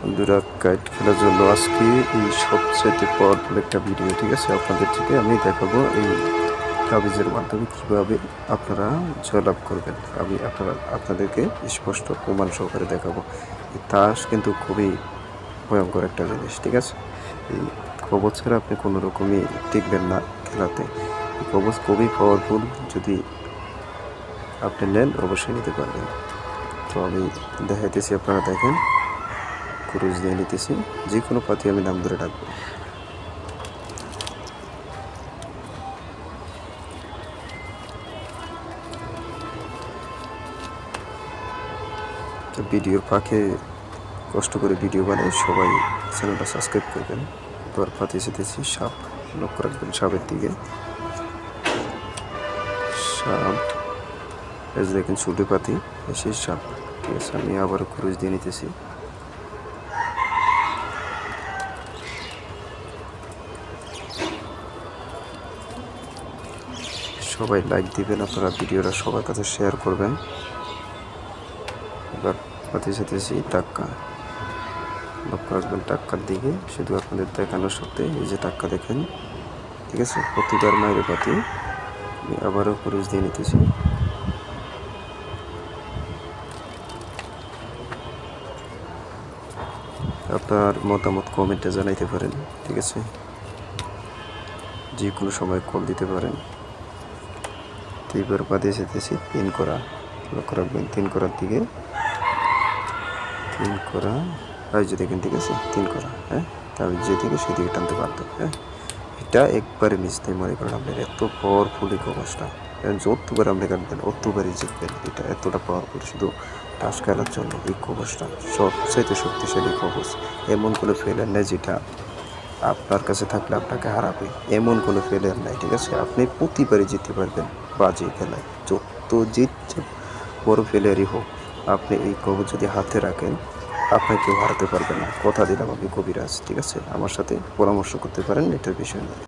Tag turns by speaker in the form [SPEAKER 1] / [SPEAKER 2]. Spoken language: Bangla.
[SPEAKER 1] বন্ধুরা কাইট খেলার জন্য আজকে এই সবচেয়ে পাওয়ারফুল একটা ভিডিও ঠিক আছে? আপনাদের থেকে আমি দেখাবো এই কাগজের মাধ্যমে কীভাবে আপনারা জয়লাভ করবেন। আমি আপনারা, আপনাদেরকে স্পষ্ট প্রমাণ সহকারে দেখাবো। এই তাস কিন্তু খুবই ভয়ঙ্কর একটা জিনিস, ঠিক আছে? এই কবচ ছাড়া আপনি কোনো রকমই টিকবেন না খেলাতে। কবচ খুবই পাওয়ারফুল যদি আপনি নেন, অবশ্যই নিতে পারবেন। তো আমি দেখাইতেছি, আপনারা দেখেন। ক্রুজ দিয়ে নিতেছি, যে কোনো পাতি আমি নাম ধরে ডাকবো। তো ভিডিওর ফাঁকে কষ্ট করে ভিডিও বানাই, সবাই চ্যানেলটা সাবস্ক্রাইব করবেন। এবার পাতি যেতেছি সাপ লক্ষ্য রাখবেন সাপের দিকে। সাপ দেখেন ছুটে পাতি, এসে সাপ ঠিক আছে আমি আবার ক্রুজ দিয়ে নিতেছি। সবাই লাইক দিবেন, আপনারা ভিডিওটা সবার কাছে শেয়ার করবেন। এবার পাতি যেতেছি টাক্কা, লক্ষ্য রাখবেন টাক্কার দিকে, শুধু আপনাদের দেখানোর সত্ত্বে এই যে টাক্কা দেখেন, ঠিক আছে? প্রতিবার মায়ের পাতি আবারও খরচ দিয়ে নিতেছি। আপনার মতামত কমেন্টে জানাইতে পারেন, ঠিক আছে? যে কোনো সময় কল দিতে পারেন। এইবার বাদে যেতেছি তিন করা লক্ষ্য রাখবেন তিন করার দিকে, তিন করা এই যে দেখেন ঠিক আছে, তিন করা হ্যাঁ? তাহলে যেদিকে সেদিকে টানতে পারতো হ্যাঁ? এটা একবারে মিশতে মনে করেন আপনার এত পাওয়ারফুল এই কবচটা যতবার আপনি কাটবেন অতবারই জিতবেন এটা এতটা পাওয়ারফুল শুধু টাস খেলার জন্য এই কবচটা সবচাইতে শক্তিশালী কবচ এমন কোনো ফেলার নেই যেটা আপনার কাছে থাকলে আপনাকে হারাবে, এমন কোনো ফেলার নাই, ঠিক আছে? আপনি প্রতিবারই জিততে পারবেন। বাজে ফেলে যত জিত, বড় ফেলেরই হোক, আপনি এই কবর যদি হাতে রাখেন, আপনাকে কেউ হারাতে পারবে না। কথা দিলাম আমি কবিরাজ, ঠিক আছে? আমার সাথে পরামর্শ করতে পারেন, এটার বিষয় নিয়ে।